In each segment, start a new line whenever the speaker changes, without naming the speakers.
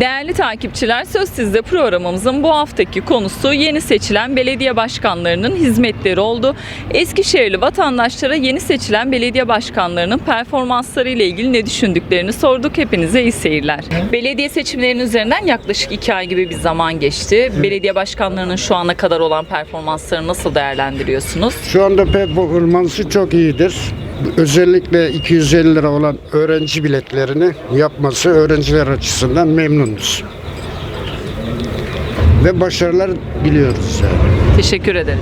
Değerli takipçiler Söz Sizde programımızın bu haftaki konusu yeni seçilen belediye başkanlarının hizmetleri oldu. Eskişehirli vatandaşlara yeni seçilen belediye başkanlarının performansları ile ilgili ne düşündüklerini sorduk. Hepinize iyi seyirler. Belediye seçimlerinin üzerinden yaklaşık iki ay gibi bir zaman geçti. Belediye başkanlarının şu ana kadar olan performanslarını nasıl değerlendiriyorsunuz?
Şu anda performansı çok iyidir. Özellikle 250 lira olan öğrenci biletlerini yapması öğrenciler açısından memnunuz. Ve başarılar biliyoruz yani.
Teşekkür ederiz.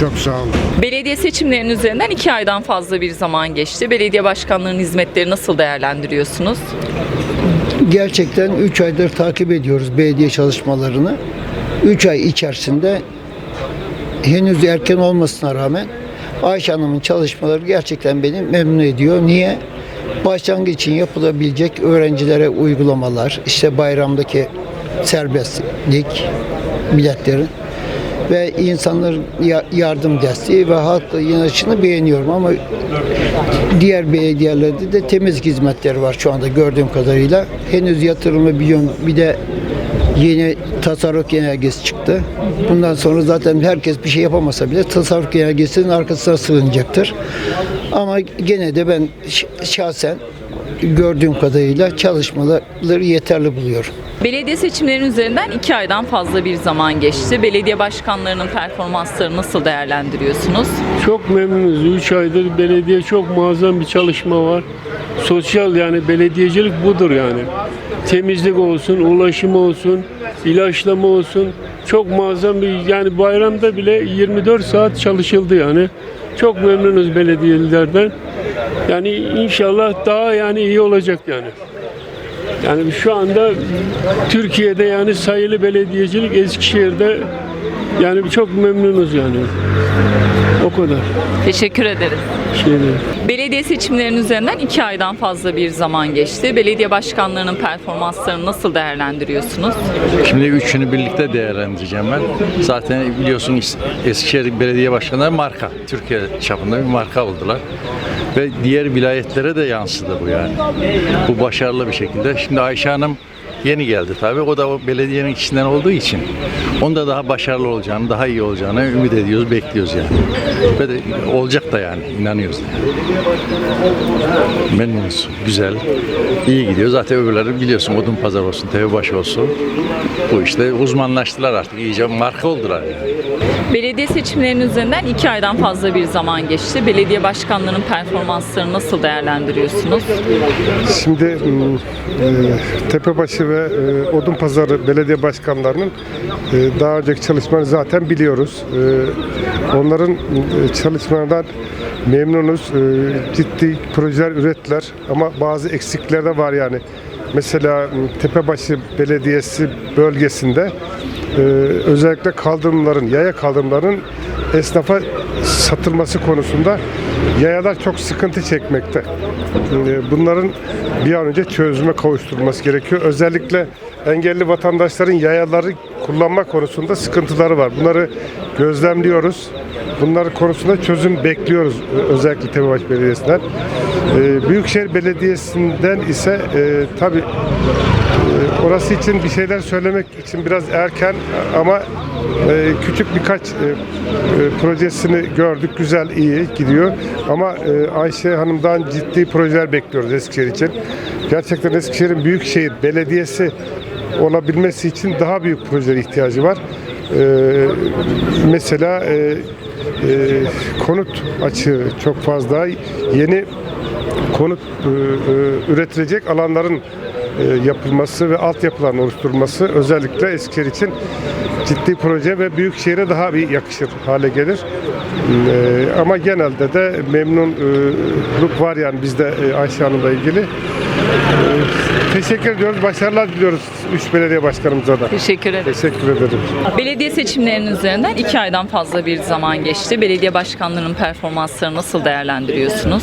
Çok sağ olun.
Belediye seçimlerinin üzerinden iki aydan fazla bir zaman geçti. Belediye başkanlarının hizmetleri nasıl değerlendiriyorsunuz?
Gerçekten 3 aydır takip ediyoruz belediye çalışmalarını. 3 ay içerisinde henüz erken olmasına rağmen Ayşe Hanım'ın çalışmaları gerçekten beni memnun ediyor. Niye? Başlangıç için yapılabilecek öğrencilere uygulamalar, işte bayramdaki serbestlik biletlerin ve insanların ya- yardım desteği ve halk inanışını beğeniyorum ama diğer belediyelerde de temizlik hizmetleri var şu anda gördüğüm kadarıyla. Henüz yatırımı biliyorum bir de yeni tasarruf genelgesi çıktı. Bundan sonra zaten herkes bir şey yapamasa bile tasarruf genelgesinin arkasına sığınacaktır. Ama gene de ben şahsen gördüğüm kadarıyla çalışmaları yeterli buluyorum.
Belediye seçimlerinin üzerinden iki aydan fazla bir zaman geçti. Belediye başkanlarının performanslarını nasıl değerlendiriyorsunuz?
Çok memnunuz. 3 aydır belediye çok muazzam bir çalışma var. Sosyal yani belediyecilik budur yani. Temizlik olsun, ulaşım olsun, ilaçlama olsun. Çok muazzam bir yani bayramda bile 24 saat çalışıldı yani. Çok memnunuz belediyelilerden. Yani inşallah daha yani iyi olacak yani. Yani şu anda Türkiye'de yani sayılı belediyecilik Eskişehir'de yani çok memnunuz yani. O kadar.
Teşekkür ederiz.
Şey değil.
Belediye seçimlerinin üzerinden iki aydan fazla bir zaman geçti. Belediye başkanlarının performanslarını nasıl değerlendiriyorsunuz?
Şimdi üçünü birlikte değerlendireceğim ben. Zaten biliyorsun Es- Eskişehir Belediye Başkanları marka. Türkiye çapında bir marka oldular. Ve diğer vilayetlere de yansıdı bu yani. Bu başarılı bir şekilde. Şimdi Ayşe Hanım yeni geldi tabii. O da o belediyenin içinden olduğu için onda daha başarılı olacağını, daha iyi olacağını ümit ediyoruz, bekliyoruz yani. Ve de olacak da yani, inanıyoruz. Memnunuz. Güzel. iyi gidiyor. Zaten öbürleri biliyorsun Odun Pazar olsun, Tepebaş olsun. Bu işte uzmanlaştılar artık. iyice marka oldular yani.
Belediye seçimlerinin üzerinden iki aydan fazla bir zaman geçti. Belediye başkanlarının performanslarını nasıl değerlendiriyorsunuz?
Şimdi e, Tepebaşı ve e, Odunpazarı belediye başkanlarının e, daha önceki çalışmalarını zaten biliyoruz. E, Onların e, çalışmalarından memnunuz. E, Ciddi projeler ürettiler ama bazı eksikler de var yani. Mesela m, Tepebaşı Belediyesi bölgesinde e, özellikle kaldırımların, yaya kaldırımların esnafa satılması konusunda yayalar çok sıkıntı çekmekte. E, Bunların bir an önce çözüme kavuşturulması gerekiyor. Özellikle engelli vatandaşların yayaları kullanma konusunda sıkıntıları var. Bunları gözlemliyoruz. Bunlar konusunda çözüm bekliyoruz e, özellikle Tepebaş Belediyesi'nden. E, Büyükşehir Belediyesi'nden ise e, tabii e, orası için bir şeyler söylemek için biraz erken ama e, küçük birkaç e, e, projesini gördük. Güzel, iyi gidiyor. Ama e, Ayşe Hanım'dan ciddi projeler bekliyoruz Eskişehir için. Gerçekten Eskişehir'in Büyükşehir Belediyesi olabilmesi için daha büyük projelere ihtiyacı var. E, mesela e, e, konut açığı çok fazla. Yeni konut e, e, üretilecek alanların e, yapılması ve altyapıların oluşturulması özellikle Eskişehir için ciddi proje ve büyük şehre daha bir yakışır hale gelir. Ama genelde de memnunluk var yani bizde Ayşe Hanım'la ilgili. Teşekkür ediyoruz. Başarılar diliyoruz üç belediye başkanımıza da.
Teşekkür ederiz.
Teşekkür ederim.
Belediye seçimlerinin üzerinden iki aydan fazla bir zaman geçti. Belediye başkanlarının performanslarını nasıl değerlendiriyorsunuz?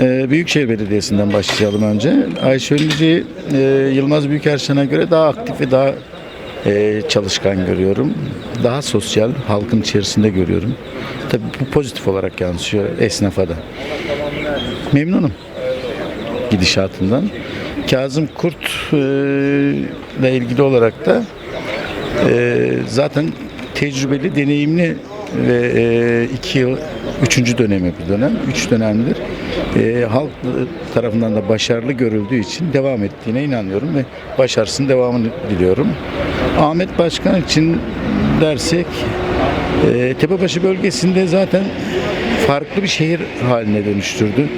Ee, Büyükşehir Belediyesi'nden başlayalım önce. Ayşe Ünlüce'yi e, Yılmaz Büyükerşen'e göre daha aktif ve daha e, çalışkan görüyorum. Daha sosyal, halkın içerisinde görüyorum. Tabii bu pozitif olarak yansıyor esnafa da. Memnunum gidişatından. Kazım Kurt e, ile ilgili olarak da e, zaten tecrübeli, deneyimli ve e, iki yıl, üçüncü dönemi bu dönem, üç dönemdir. E, halk tarafından da başarılı görüldüğü için devam ettiğine inanıyorum ve başarısının devamını diliyorum. Ahmet Başkan için dersek, e, Tepebaşı bölgesinde zaten farklı bir şehir haline dönüştürdü.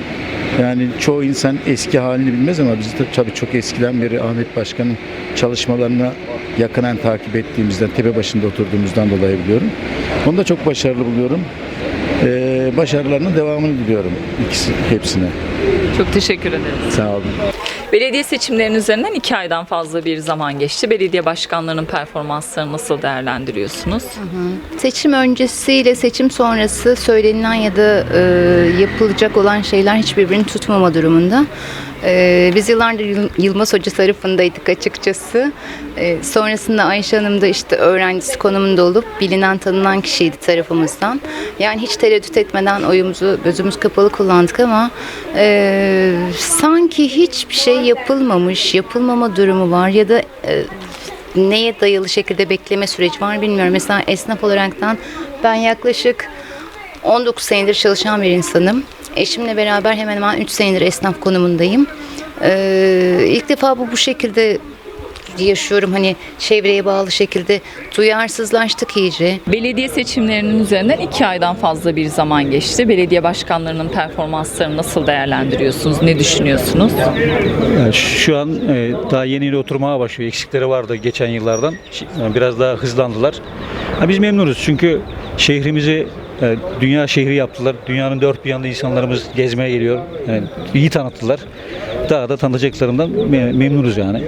Yani çoğu insan eski halini bilmez ama biz de tabii çok eskiden beri Ahmet Başkan'ın çalışmalarına yakından takip ettiğimizden, tepe başında oturduğumuzdan dolayı biliyorum. Onu da çok başarılı buluyorum. Ee, başarılarının devamını diliyorum ikisi, hepsine.
Çok teşekkür ederiz.
Sağ olun.
Belediye seçimlerinin üzerinden iki aydan fazla bir zaman geçti. Belediye başkanlarının performanslarını nasıl değerlendiriyorsunuz?
Seçim öncesiyle seçim sonrası söylenilen ya da e, yapılacak olan şeyler hiçbirbirini tutmama durumunda. E, biz yıllardır Yıl- Yılmaz Hoca tarafındaydık açıkçası. E, sonrasında Ayşe Hanım da işte öğrencisi konumunda olup bilinen tanınan kişiydi tarafımızdan. Yani hiç tereddüt etmeden oyumuzu gözümüz kapalı kullandık ama e, sanki hiçbir şey yapılmamış, yapılmama durumu var ya da e, neye dayalı şekilde bekleme süreci var bilmiyorum. Mesela esnaf olaraktan ben yaklaşık 19 senedir çalışan bir insanım. Eşimle beraber hemen hemen 3 senedir esnaf konumundayım. Ee, ilk defa bu bu şekilde yaşıyorum hani çevreye bağlı şekilde duyarsızlaştık iyice.
Belediye seçimlerinin üzerinden iki aydan fazla bir zaman geçti. Belediye başkanlarının performanslarını nasıl değerlendiriyorsunuz? Ne düşünüyorsunuz?
Yani şu an e, daha yeni yeni oturmaya başlıyor. Eksikleri vardı geçen yıllardan. Yani Biraz daha hızlandılar. Ha, biz memnunuz çünkü şehrimizi e, dünya şehri yaptılar. Dünyanın dört bir yanında insanlarımız gezmeye geliyor. Yani iyi tanıttılar. Daha da tanıtacaklarından me- memnunuz yani.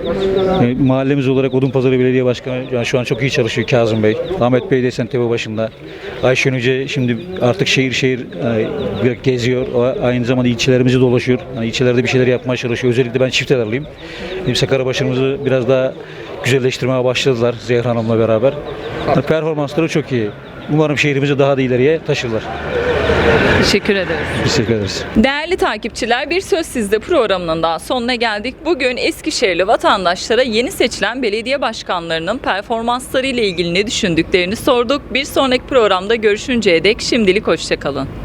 E, mahallemiz olarak Odunpazarı Belediye Başkanı yani şu an çok iyi çalışıyor Kazım Bey. Ahmet Bey desen tepe başında. Ayşen Hoca şimdi artık şehir şehir e, geziyor. O Aynı zamanda ilçelerimizi dolaşıyor. Yani ilçelerde bir şeyler yapmaya çalışıyor. Özellikle ben çift ederliyim. Bizim Sakaryabaşı'mızı biraz daha güzelleştirmeye başladılar Zehra Hanım'la beraber. Performansları çok iyi. Umarım şehrimizi daha da ileriye taşırlar.
Teşekkür ederiz.
Teşekkür ederiz.
Değerli takipçiler bir söz sizde programının daha sonuna geldik. Bugün Eskişehirli vatandaşlara yeni seçilen belediye başkanlarının performansları ile ilgili ne düşündüklerini sorduk. Bir sonraki programda görüşünceye dek şimdilik hoşçakalın.